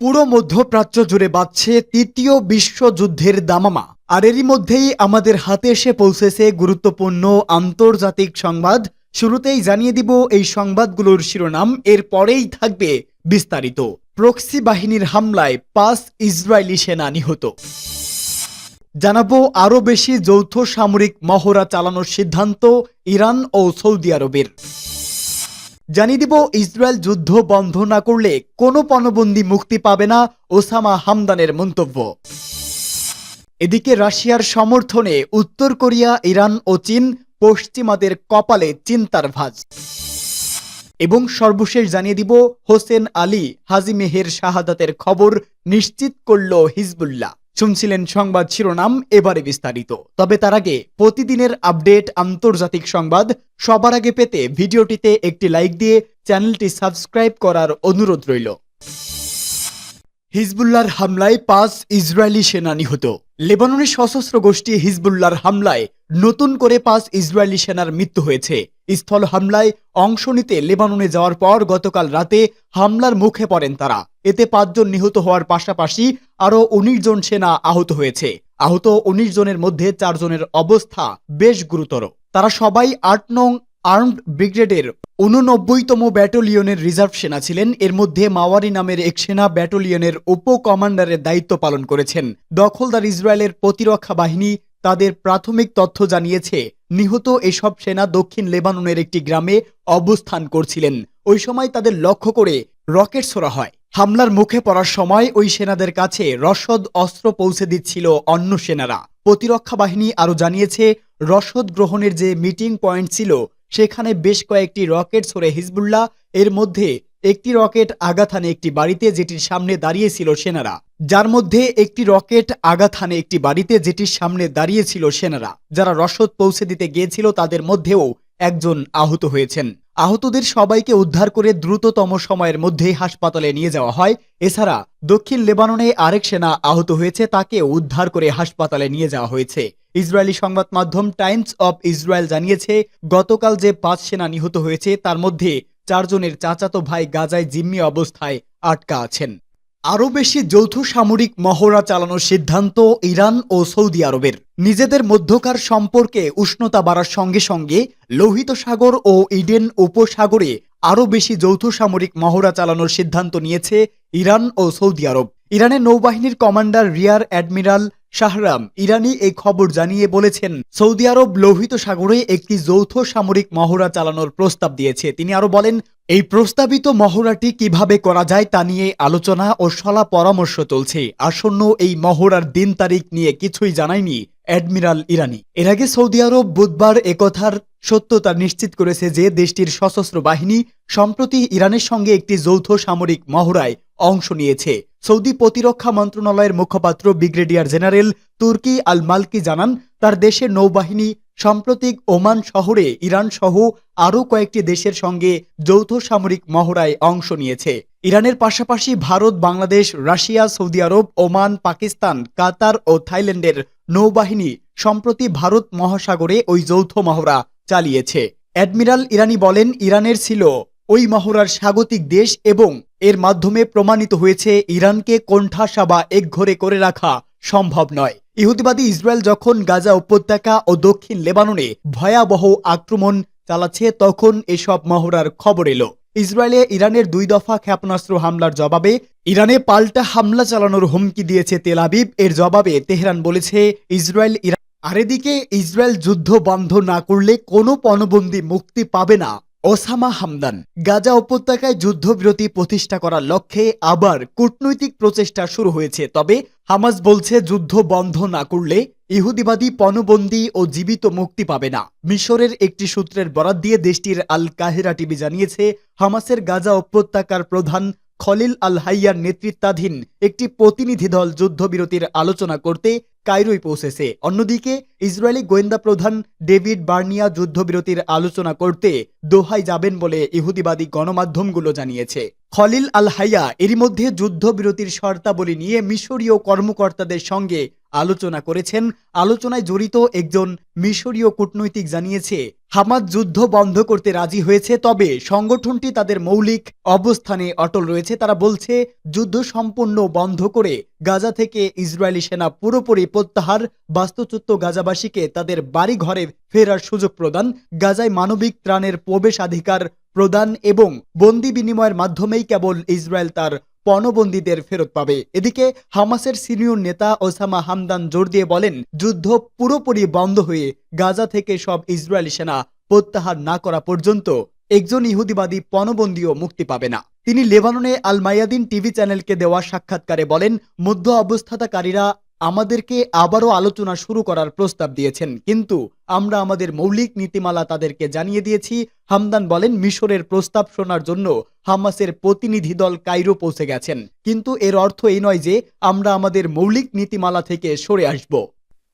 পুরো মধ্যপ্রাচ্য জুড়ে বাজছে তৃতীয় বিশ্বযুদ্ধের দামামা। আর এরই মধ্যেই আমাদের হাতে এসে পৌঁছেছে গুরুত্বপূর্ণ আন্তর্জাতিক সংবাদ। শুরুতেই জানিয়ে দিব এই সংবাদগুলোর শিরোনাম এর পরেই থাকবে বিস্তারিত। প্রক্সি বাহিনীর হামলায় পাঁচ ইসরায়েলি সেনা নিহত। জানাব আরও বেশি যৌথ সামরিক মহড়া চালানোর সিদ্ধান্ত ইরান ও সৌদি আরবের। জানিয়ে দিব, ইসরায়েল যুদ্ধ বন্ধ না করলে কোনো পণবন্দী মুক্তি পাবে না ওসামা হামদানের মন্তব্য। এদিকে রাশিয়ার সমর্থনে উত্তর কোরিয়া, ইরান ও চীন পশ্চিমাদের কপালে চিন্তার ভাঁজ। এবং সর্বশেষ জানিয়ে দিব, হোসেন আলী হাজি মেহের শাহাদাতের খবর নিশ্চিত করল হিজবুল্লাহ। শুনছিলেন সংবাদ শিরোনাম এবারে বিস্তারিত। তবে তার আগে প্রতিদিনের আপডেট আন্তর্জাতিক সংবাদ সবার আগে পেতে ভিডিওটিতে একটি লাইক দিয়ে চ্যানেলটি সাবস্ক্রাইব করার অনুরোধ রইল। হিজবুল্লার হামলায় পাঁচ ইসরায়েলি সেনা নিহত। লেবাননের সশস্ত্র গোষ্ঠী হিজবুল্লার হামলায় নতুন করে পাঁচ ইসরায়েলি সেনার মৃত্যু হয়েছে। স্থল হামলায় অংশ নিতে লেবাননে যাওয়ার পর গতকাল রাতে হামলার মুখে পড়েন তারা। এতে পাঁচজন নিহত হওয়ার পাশাপাশি আরও উনিশ জন সেনা আহত হয়েছে। আহত উনিশ জনের মধ্যে চারজনের অবস্থা বেশ গুরুতর। তারা সবাই আট নং আর্মড ব্রিগেডের উননব্বইতম ব্যাটালিয়নের রিজার্ভ সেনা ছিলেন। এর মধ্যে মাওয়ারি নামের এক সেনা ব্যাটালিয়নের উপ কমান্ডারের দায়িত্ব পালন করেছেন। দখলদার ইসরায়েলের প্রতিরক্ষা বাহিনী তাদের প্রাথমিক তথ্য জানিয়েছে, নিহত এসব সেনা দক্ষিণ লেবাননের একটি গ্রামে অবস্থান করছিলেন। ওই সময় তাদের লক্ষ্য করে রকেট ছোড়া হয়। হামলার মুখে পড়ার সময় ওই সেনাদের কাছে রসদ অস্ত্র পৌঁছে দিচ্ছিল অন্য সেনারা। প্রতিরক্ষা বাহিনী আরও জানিয়েছে, রসদ গ্রহণের যে মিটিং পয়েন্ট ছিল সেখানে বেশ কয়েকটি রকেট ছড়ে হিজবুল্লাহ। এর মধ্যে একটি রকেট হানে একটি বাড়িতে, যেটির সামনে দাঁড়িয়েছিল সেনারা। যার মধ্যে একটি রকেট হানে একটি বাড়িতে, যেটির সামনে দাঁড়িয়েছিল সেনারা। যারা রসদ পৌঁছে দিতে গিয়েছিল, তাদের মধ্যেও একজন আহত হয়েছেন। আহতদের সবাইকে উদ্ধার করে দ্রুততম সময়ের মধ্যেই হাসপাতালে নিয়ে যাওয়া হয়। এছাড়া দক্ষিণ লেবাননে আরেক সেনা আহত হয়েছে তাকে উদ্ধার করে হাসপাতালে নিয়ে যাওয়া হয়েছে। ইসরায়েলি সংবাদ মাধ্যম টাইমস অব ইসরায়েল জানিয়েছে, গতকাল যে পাঁচ সেনা নিহত হয়েছে, তার মধ্যে চারজনের চাচাতো ভাই গাজায় জিম্মি অবস্থায় আটকা আছেন। আরও বেশি যৌথ সামরিক মহড়া চালানোর সিদ্ধান্ত ইরান ও সৌদি আরবের। নিজেদের মধ্যকার সম্পর্কে উষ্ণতা বাড়ার সঙ্গে সঙ্গে লোহিত সাগর ও ইডেন উপসাগরে আরও বেশি যৌথ সামরিক মহড়া চালানোর সিদ্ধান্ত নিয়েছে ইরান ও সৌদি আরব। ইরানের নৌবাহিনীর commander rear admiral Shahram Irani এই খবর জানিয়ে বলেছেন, সৌদি আরব লোহিত সাগরে একটি যৌথ সামরিক মহড়া চালানোর প্রস্তাব দিয়েছে। তিনি আরও বলেন, এই প্রস্তাবিত মহড়াটি কীভাবে করা যায় তা নিয়ে আলোচনা ও সলা পরামর্শ চলছে। আসন্ন এই মহড়ার দিন তারিখ নিয়ে কিছুই জানায়নি অ্যাডমিরাল ইরানি। এর আগে সৌদি আরব বুধবার একথার সত্যতা নিশ্চিত করেছে যে দেশটির সশস্ত্র বাহিনী সম্প্রতি ইরানের সঙ্গে একটি যৌথ সামরিক মহড়ায় অংশ নিয়েছে। সৌদি প্রতিরক্ষা মন্ত্রণালয়ের মুখপাত্র ব্রিগেডিয়ার জেনারেল তুর্কি আল মালকি জানান, তার দেশের নৌবাহিনী সাম্প্রতিক ওমান শহরে ইরান সহ আরও কয়েকটি দেশের সঙ্গে যৌথ সামরিক মহড়ায় অংশ নিয়েছে। ইরানের পাশাপাশি ভারত, বাংলাদেশ, রাশিয়া, সৌদি আরব, ওমান, পাকিস্তান, কাতার ও থাইল্যান্ডের নৌবাহিনী সম্প্রতি ভারত মহাসাগরে ওই যৌথ মহড়া চালিয়েছে। অ্যাডমিরাল ইরানি বলেন, ইরানের ছিল ওই মহড়ার স্বাগতিক দেশ এবং এর মাধ্যমে প্রমাণিত হয়েছে ইরানকে কোণঠাসা বা একঘরে করে রাখা সম্ভব নয়। ইহুদিবাদী ইসরায়েল যখন গাজা উপত্যকা ও দক্ষিণ লেবাননে ভয়াবহ আক্রমণ চালাচ্ছে, তখন এসব মহড়ার খবর এলো। ইসরায়েলে ইরানের দুই দফা ক্ষেপণাস্ত্র হামলার জবাবে ইরানে পাল্টা হামলা চালানোর হুমকি দিয়েছে তেল আবিব। এর জবাবে তেহরান বলেছে, ইসরায়েল ইরান আর এদিকে ইসরায়েল যুদ্ধ বন্ধ না করলে কোনো পণবন্দী মুক্তি পাবে না। ওসামা হামদান, গাজা উপত্যকায় যুদ্ধবিরতি প্রতিষ্ঠা করার লক্ষ্যে আবার কূটনৈতিক প্রচেষ্টা শুরু হয়েছে। তবে হামাস বলছে, যুদ্ধ বন্ধ না করলে ইহুদিবাদী পণবন্দী ও জীবিত মুক্তি পাবে না। মিশরের একটি সূত্রের বরাত দিয়ে দেশটির আল কাহেরা টিভি জানিয়েছে, হামাসের গাজা উপত্যকার প্রধান খলিল আল হাইয়ার নেতৃত্বাধীন একটি প্রতিনিধি দল যুদ্ধবিরতির আলোচনা করতে কায়রোয় পৌঁছেছে। অন্যদিকে, ইসরায়েলি গোয়েন্দা প্রধান ডেভিড বার্নিয়া যুদ্ধবিরতির আলোচনা করতে দোহায় যাবেন বলে ইহুদিবাদী গণমাধ্যমগুলো জানিয়েছে। খলিল আল হাইয়া এরই মধ্যে যুদ্ধবিরতির শর্তাবলী নিয়ে মিশরীয় কর্মকর্তাদের সঙ্গে আলোচনা করেছেন। আলোচনায় জড়িত একজন মিশরীয় কূটনৈতিক জানিয়েছে, হামাদ যুদ্ধ বন্ধ করতে রাজি হয়েছে, তবে সংগঠনটি তাদের মৌলিক অবস্থানে অটল রয়েছে। তারা বলছে, যুদ্ধ সম্পূর্ণ বন্ধ করে গাজা থেকে ইসরায়েলি সেনা পুরোপুরি প্রত্যাহার, বাস্তুচ্যুত গাজাবাসীকে তাদের বাড়ি ঘরে ফেরার সুযোগ প্রদান, গাজায় মানবিক ত্রাণের প্রবেশাধিকার প্রদান এবং বন্দি বিনিময়ের মাধ্যমেই কেবল ইসরায়েল তার পণবন্দীদের ফেরত পাবে। এদিকে হামাসের সিনিয়র নেতা ওসামা হামদান জোর দিয়ে বলেন, যুদ্ধ পুরোপুরি বন্ধ হয়ে গাজা থেকে সব ইসরায়েলি সেনা প্রত্যাহার না করা পর্যন্ত একজন ইহুদিবাদী পণবন্দীও মুক্তি পাবে না। তিনি লেবাননে আল মায়াদিন টিভি চ্যানেলকে দেওয়া সাক্ষাৎকারে বলেন, মধ্য অবস্থাতাকারীরা আমাদেরকে আবারও আলোচনা শুরু করার প্রস্তাব দিয়েছেন। কিন্তু আমরা আমাদের মৌলিক নীতিমালা তাদেরকে জানিয়ে দিয়েছি। হামদান বলেন, মিশরের প্রস্তাব শোনার জন্য হামাসের প্রতিনিধি দল কাইরো পৌঁছে গেছেন। কিন্তু এর অর্থ এই নয় যে আমরা আমাদের মৌলিক নীতিমালা থেকে সরে আসব।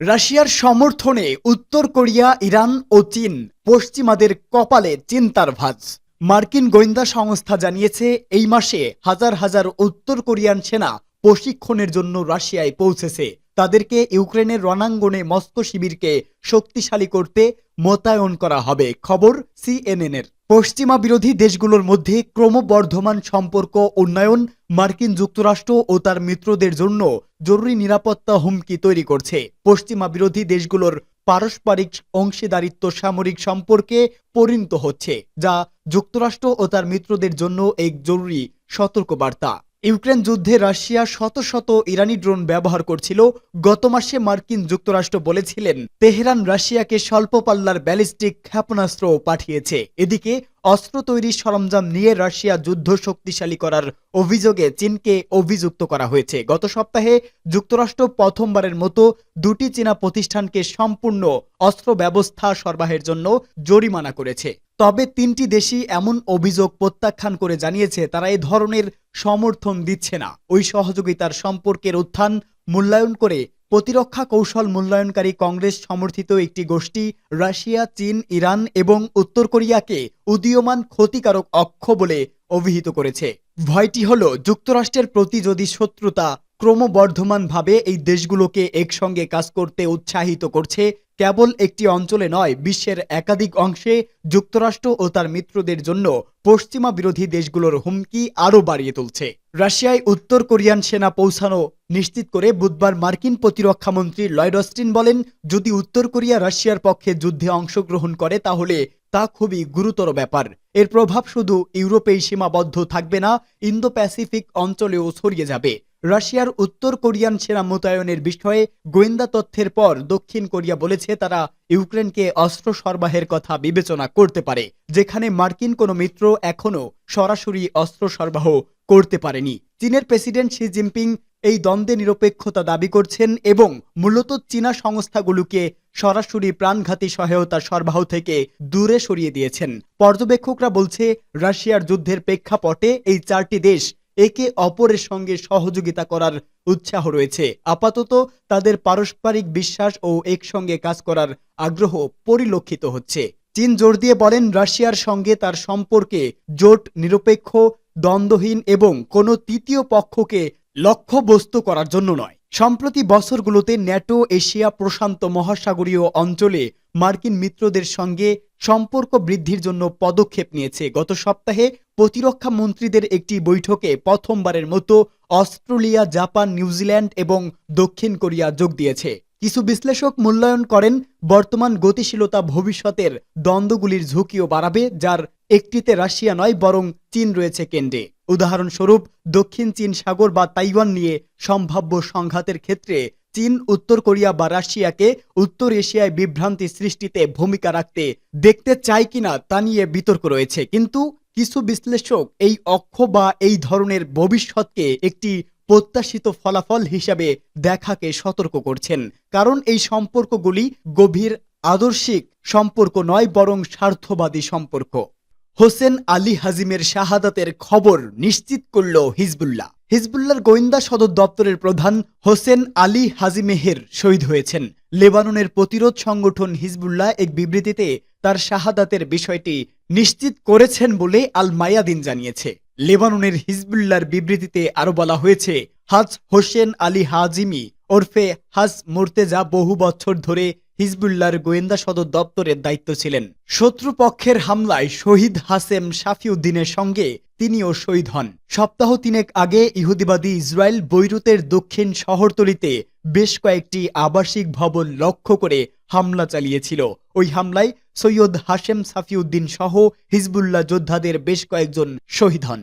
রাশিয়ার সমর্থনে উত্তর কোরিয়া, ইরান ও চীন পশ্চিমাদের কপালে চিন্তার ভাজ। মার্কিন গোয়েন্দা সংস্থা জানিয়েছে, এই মাসে হাজার হাজার উত্তর কোরিয়ান সেনা প্রশিক্ষণের জন্য রাশিয়ায় পৌঁছেছে। তাদেরকে ইউক্রেনের রণাঙ্গনে মস্কো শিবিরকে শক্তিশালী করতে মোতায়েন করা হবে, খবর সিএনএন এর পশ্চিমা বিরোধী দেশগুলোর মধ্যে ক্রমবর্ধমান সম্পর্ক, উন্নয়ন, মার্কিন যুক্তরাষ্ট্র ও তার মিত্রদের জন্য জরুরি নিরাপত্তা হুমকি তৈরি করছে। পশ্চিমা বিরোধী দেশগুলোর পারস্পরিক অংশীদারিত্ব সামরিক সম্পর্কে পরিণত হচ্ছে, যা যুক্তরাষ্ট্র ও তার মিত্রদের জন্য এক জরুরি সতর্কবার্তা। ইউক্রেন যুদ্ধে রাশিয়া শত শত ইরানি ড্রোন ব্যবহার করছিল। গত মাসে মার্কিন যুক্তরাষ্ট্র বলেছিলেন, তেহরান রাশিয়াকে স্বল্প পাল্লার ব্যালিস্টিক ক্ষেপণাস্ত্র পাঠিয়েছে। এদিকে, অস্ত্র তৈরির সরঞ্জাম নিয়ে রাশিয়া যুদ্ধ শক্তিশালী করার অভিযোগে চীনকে অভিযুক্ত করা হয়েছে। গত সপ্তাহে যুক্তরাষ্ট্র প্রথমবারের মতো দুটি চীনা প্রতিষ্ঠানকে সম্পূর্ণ অস্ত্র ব্যবস্থা সরবরাহের জন্য জরিমানা করেছে। তবে তিনটি দেশই এমন অভিযোগ প্রত্যাখ্যান করে জানিয়েছে, তারা এ ধরনের সমর্থন দিচ্ছে না। ওই সহযোগিতার সম্পর্কের উত্থান মূল্যায়ন করে প্রতিরক্ষা কৌশল মূল্যায়নকারী কংগ্রেস সমর্থিত একটি গোষ্ঠী রাশিয়া, চীন, ইরান এবং উত্তর কোরিয়াকে উদীয়মান ক্ষতিকারক অক্ষ বলে অভিহিত করেছে। ভয়টি হল, যুক্তরাষ্ট্রের প্রতি যদি শত্রুতা ক্রমবর্ধমানভাবে এই দেশগুলোকে একসঙ্গে কাজ করতে উৎসাহিত করছে কেবল একটি অঞ্চলে নয়, বিশ্বের একাধিক অংশে যুক্তরাষ্ট্র ও তার মিত্রদের জন্য পশ্চিমা বিরোধী দেশগুলোর হুমকি আরও বাড়িয়ে তুলছে। রাশিয়ায় উত্তর কোরিয়ান সেনা পৌঁছানো নিশ্চিত করে বুধবার মার্কিন প্রতিরক্ষামন্ত্রী লয়েড অস্টিন বলেন, যদি উত্তর কোরিয়া রাশিয়ার পক্ষে যুদ্ধে অংশগ্রহণ করে তাহলে তা খুবই গুরুতর ব্যাপার। এর প্রভাব শুধু ইউরোপেই সীমাবদ্ধ থাকবে না ইন্দো প্যাসিফিক অঞ্চলেও ছড়িয়ে যাবে। রাশিয়ার উত্তর কোরিয়ান সেনা মোতায়েনের বিষয়ে গোয়েন্দা তথ্যের পর দক্ষিণ কোরিয়া বলেছে, তারা ইউক্রেনকে অস্ত্র সরবরাহের কথা বিবেচনা করতে পারে, যেখানে মার্কিন কোনো মিত্র এখনও সরাসরি অস্ত্র সরবরাহ করতে পারেনি। চীনের প্রেসিডেন্ট শি জিনপিং এই দ্বন্দ্বে নিরপেক্ষতা দাবি করছেন এবং মূলত চীনা সংস্থাগুলোকে সরাসরি প্রাণঘাতী সহায়তা সরবরাহ থেকে দূরে সরিয়ে দিয়েছেন। পর্যবেক্ষকরা বলছে, রাশিয়ার যুদ্ধের প্রেক্ষাপটে এই চারটি দেশ একে অপরের সঙ্গে সহযোগিতা করার উৎসাহ রয়েছে। আপাতত তাদের পারস্পরিক বিশ্বাস ও একসঙ্গে কাজ করার আগ্রহ পরিলক্ষিত হচ্ছে। চীন জোর দিয়ে বলেন, রাশিয়ার সঙ্গে তার সম্পর্কে জোট নিরপেক্ষ, দ্বন্দ্বহীন এবং কোনো তৃতীয় পক্ষকে লক্ষ্যবস্তু করার জন্য নয়। সম্প্রতি বছরগুলোতে ন্যাটো এশিয়া প্রশান্ত মহাসাগরীয় অঞ্চলে মার্কিন মিত্রদের সঙ্গে সম্পর্ক বৃদ্ধির জন্য পদক্ষেপ নিয়েছে। গত সপ্তাহে প্রতিরক্ষা মন্ত্রীদের একটি বৈঠকে প্রথমবারের মতো অস্ট্রেলিয়া, জাপান, নিউজিল্যান্ড এবং দক্ষিণ কোরিয়া যোগ দিয়েছে। কিছু বিশ্লেষক মূল্যায়ন করেন, বর্তমান গতিশীলতা ভবিষ্যতের দ্বন্দ্বগুলির ঝুঁকিও বাড়াবে, যার একটিতে রাশিয়া নয়, বরং চীন রয়েছে কেন্দ্রে। উদাহরণস্বরূপ, দক্ষিণ চীন সাগর বা তাইওয়ান নিয়ে সম্ভাব্য সংঘাতের ক্ষেত্রে চীন, উত্তর কোরিয়া বা রাশিয়াকে উত্তর এশিয়ায় বিভ্রান্তি সৃষ্টিতে ভূমিকা রাখতে দেখতে চায় কিনা তা নিয়ে বিতর্ক রয়েছে। কিন্তু কিছু বিশ্লেষক এই অক্ষ বা এই ধরনের ভবিষ্যৎকে একটি প্রত্যাশিত ফলাফল হিসাবে দেখাকে সতর্ক করছেন। কারণ এই সম্পর্কগুলি গভীর, আদর্শিক সম্পর্ক নয়, বরং স্বার্থবাদী সম্পর্ক। হোসেন আলী হাজিমের শাহাদাতের খবর নিশ্চিত করল হিজবুল্লাহ। হিজবুল্লাহর গোয়েন্দা সদর দপ্তরের প্রধান হোসেন আলী হাজিমেহের শহীদ হয়েছেন। লেবাননের প্রতিরোধ সংগঠন হিজবুল্লাহ এক বিবৃতিতে তার শাহাদাতের বিষয়টি নিশ্চিত করেছেন বলে আল মায়াদিন জানিয়েছে। লেবাননের হিজবুল্লার বিবৃতিতে আরও বলা হয়েছে, হাজ হোসেন আলী হাজিমি ওরফে হাজ মোর্তেজা বহু বছর ধরে হিজবুল্লার গোয়েন্দা সদর দপ্তরের দায়িত্ব ছিলেন। শত্রুপক্ষের হামলায় শহীদ হাসেম শাফিউদ্দিনের সঙ্গে তিনিও শহীদ হন। সপ্তাহ তিনেক আগে ইহুদিবাদী ইসরায়েল বৈরুতের দক্ষিণ শহরতলিতে বেশ কয়েকটি আবাসিক ভবন লক্ষ্য করে হামলা চালিয়েছিল। ওই হামলায় সৈয়দ হাশেম সাফিউদ্দিন সহ হিজবুল্লাহ যোদ্ধাদের বেশ কয়েকজন শহীদ হন।